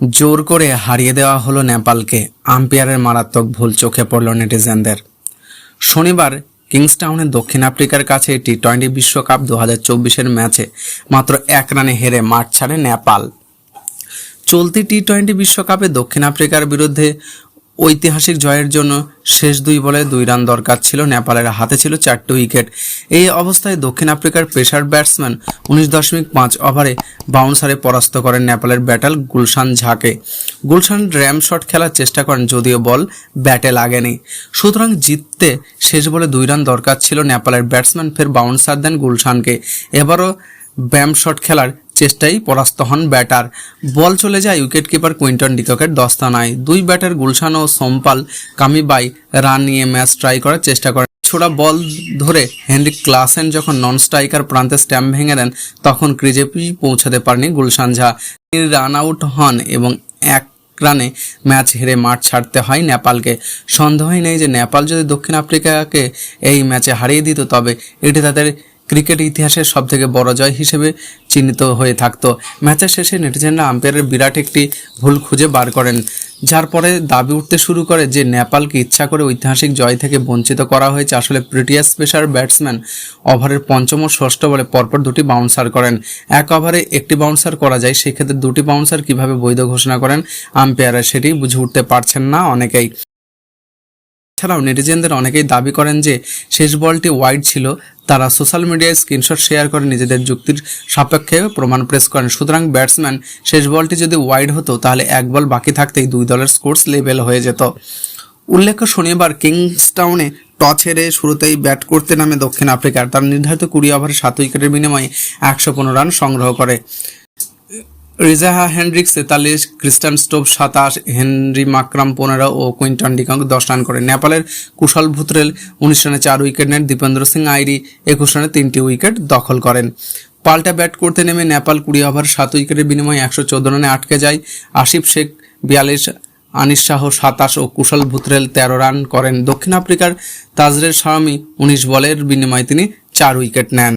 জোর করে হারিয়ে দেওয়া হলো নেপালকে। আম্পায়ারের মারাত্মক ভুল চোখে পড়ল নেটিজেনদের। শনিবার কিংসটাউনে দক্ষিণ আফ্রিকার কাছে টি টোয়েন্টি বিশ্বকাপ দু হাজার চব্বিশের ম্যাচে মাত্র এক রানে হেরে মাঠ ছাড়ে নেপাল। চলতি টি টোয়েন্টি বিশ্বকাপে দক্ষিণ আফ্রিকার বিরুদ্ধে ঐতিহাসিক জয়ের জন্য শেষ দুই বলে দুই রান দরকার ছিল। নেপালের হাতে ছিল চারটি উইকেট। এই অবস্থায় দক্ষিণ আফ্রিকার পেসার ব্যাটসম্যান উনিশ দশমিক পাঁচ ওভারে বাউন্সারে পরাস্ত করেন নেপালের ব্যাটাল গুলশান ঝাকে। গুলশান র্যাম শট খেলার চেষ্টা করেন, যদিও বল ব্যাটে লাগেনি। সুতরাং জিততে শেষ বলে দুই রান দরকার ছিল নেপালের ব্যাটসম্যান, ফের বাউন্সার দেন গুলশানকে। এবারও ব্যাম শট খেলার চেষ্টায় পরাস্ত হন ব্যাটার। বল চলে যায় উইকেট কিপার কুইন্টন ডিককের দস্তানায়। দুই ব্যাটার গুলশান ও সোমপাল কামিবাই রান নিয়ে ম্যাচ ট্রাই করার চেষ্টা করেন। ছোড়া বল ধরে হেনরি ক্লাসেন যখন নন স্ট্রাইকার প্রান্তে স্ট্যাম্প ভেঙে দেন, তখন ক্রিজে পৌঁছাতে পারেনি গুলশান ঝা। তিনি রান আউট হন এবং এক রানে ম্যাচ হেরে মাঠ ছাড়তে হয় নেপালকে। সন্দেহই নেই যে নেপাল যদি দক্ষিণ আফ্রিকাকে এই ম্যাচে হারিয়ে দিত, তবে এটি তাদের ক্রিকেট ইতিহাসের সবথেকে বড় জয় হিসেবে চিহ্নিত হয়ে থাকতো। ম্যাচের শেষে নেটিজেনরা আম্পায়ারের বিরাট একটি ভুল খুঁজে বার করেন, যার পরে দাবি উঠতে শুরু করে যে নেপালকে ইচ্ছা করে ঐতিহাসিক জয় থেকে বঞ্চিত করা হয়েছে। আসলে প্রিটিয়াস পেসার ব্যাটসম্যান ওভারের পঞ্চম ও ষষ্ঠ বলে পরপর দুটি বাউন্সার করেন। এক ওভারে একটি বাউন্সার করা যায়, সেক্ষেত্রে দুটি বাউন্সার কীভাবে বৈধ ঘোষণা করেন আম্পায়াররা সেটি বুঝে উঠতে পারছেন না অনেকেই। এছাড়াও নেটিজেনদের অনেকেই দাবি করেন যে শেষ বলটি ওয়াইড ছিল তারা সোশ্যাল মিডিয়ায় স্ক্রিনশট শেয়ার করে নিজেদের যুক্তির সাপেক্ষে প্রমাণ প্রেস করেন। সুতরাং ব্যাটসম্যান, শেষ বলটি যদি ওয়াইড হতো, তাহলে এক বল বাকি থাকতেই দুই দলের স্কোর্স লেভেল হয়ে যেত। উল্লেখ্য, শনিবার কিংসটাউনে টস হেরে শুরুতেই ব্যাট করতে নামে দক্ষিণ আফ্রিকার। তার নির্ধারিত কুড়ি ওভারে সাত উইকেটের বিনিময়ে একশো পনেরো রান সংগ্রহ করে। রিজাহা হেনরিক্স তেতাল্লিশ, ক্রিস্টান স্টোভ সাতাশ, হেনরি মাকরাম পনেরো ও কুইন্টন ডিকং দশ রান করে। নেপালের কুশল ভুতরেল উনিশ রানে চার উইকেট নেন দীপেন্দ্র সিং আইরি, একুশ রানে তিনটি উইকেট দখল করেন। পাল্টা ব্যাট করতে নেমে নেপাল কুড়ি ওভার, সাত উইকেটের বিনিময়ে একশো চোদ্দ রানে আটকে যায়। আসিফ শেখ বিয়াল্লিশ, আনিস শাহ সাতাশ ও কুশল ভুতরেল তেরো রান করেন। দক্ষিণ আফ্রিকার তাজরের স্বামী উনিশ বলের বিনিময়ে তিনি চার উইকেট নেন।